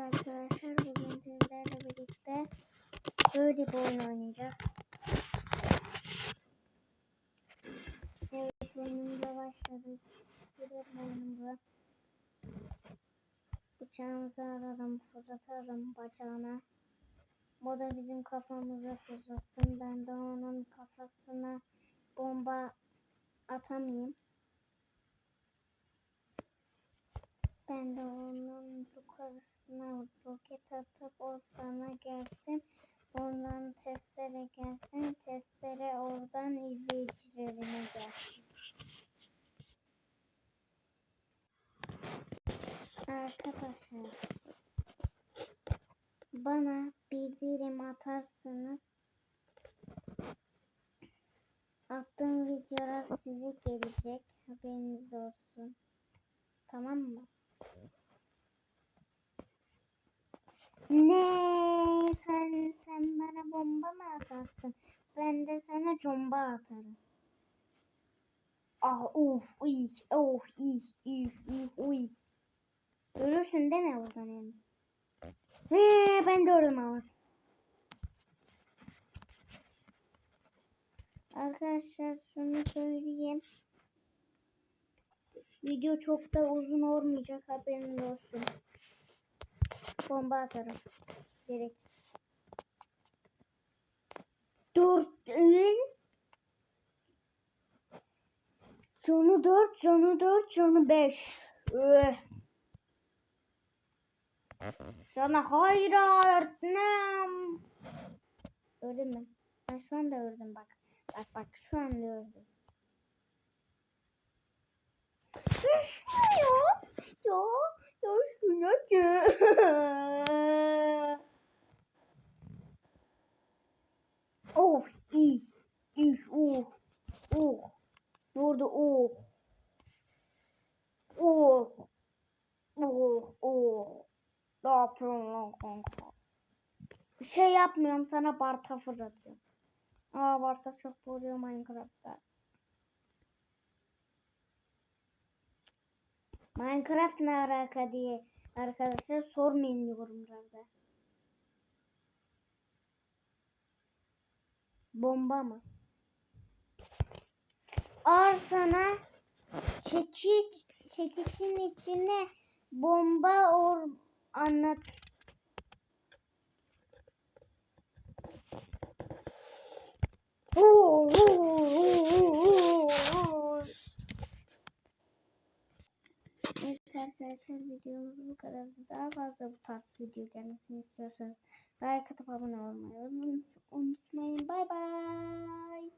arkadaşlar bugün sizlerle birlikte böyle bir oyun oynayacağız. Evet oyunumuza başladık. Girelim oyunumuza. Bıçağımızı alalım, fırlatalım bacağına. O da bizim kafamıza fırlatsın. Ben de onun kafasına bomba atamayayım. Ben de onun yukarısına roket atıp o bana gelsin. Ondan testere gelsin. Testere oradan izleyicilerine gelsin. Arkadaşlar bana bildirim atarsanız attığım videolar size gelecek. Haberiniz olsun. Tamam mı? Ne? Sen sen bana bomba mı atarsın? Ben de sana comba atarım. Ah uf uy of iy iy iy uy. Ölürsün mi oradan yani? He, ben de öldüm ama. Arkadaşlar şunu söyleyeyim. Video çok da uzun olmayacak haberiniz olsun. Bomba atarım. Direkt. Dört ün. Canı dört, canı dört, canı beş. Üh. Sana hayır ne? Öldüm ben. Ben şu anda öldüm bak. Bak bak şu anda öldüm. Düşmüyor. Oh, iyi. İyi, oh. Oh. Burada oh. Oh. Oh, oh. Ne yapıyorsun lan kanka? Bir şey yapmıyorum sana Bart'a fırlatıyorum. Aa Bart'a çok vuruyor Minecraft'ta. Minecraft ne alaka diye arkadaşlar sormayın yorumlarda. Bomba mı? Al sana çekiç çekiçin içine bomba or anlat. Oo, Arkadaşlar videomuz bu kadar. Daha fazla bu tarz video gelmesini istiyorsanız like atıp abone olmayı unutmayın. Bay bay.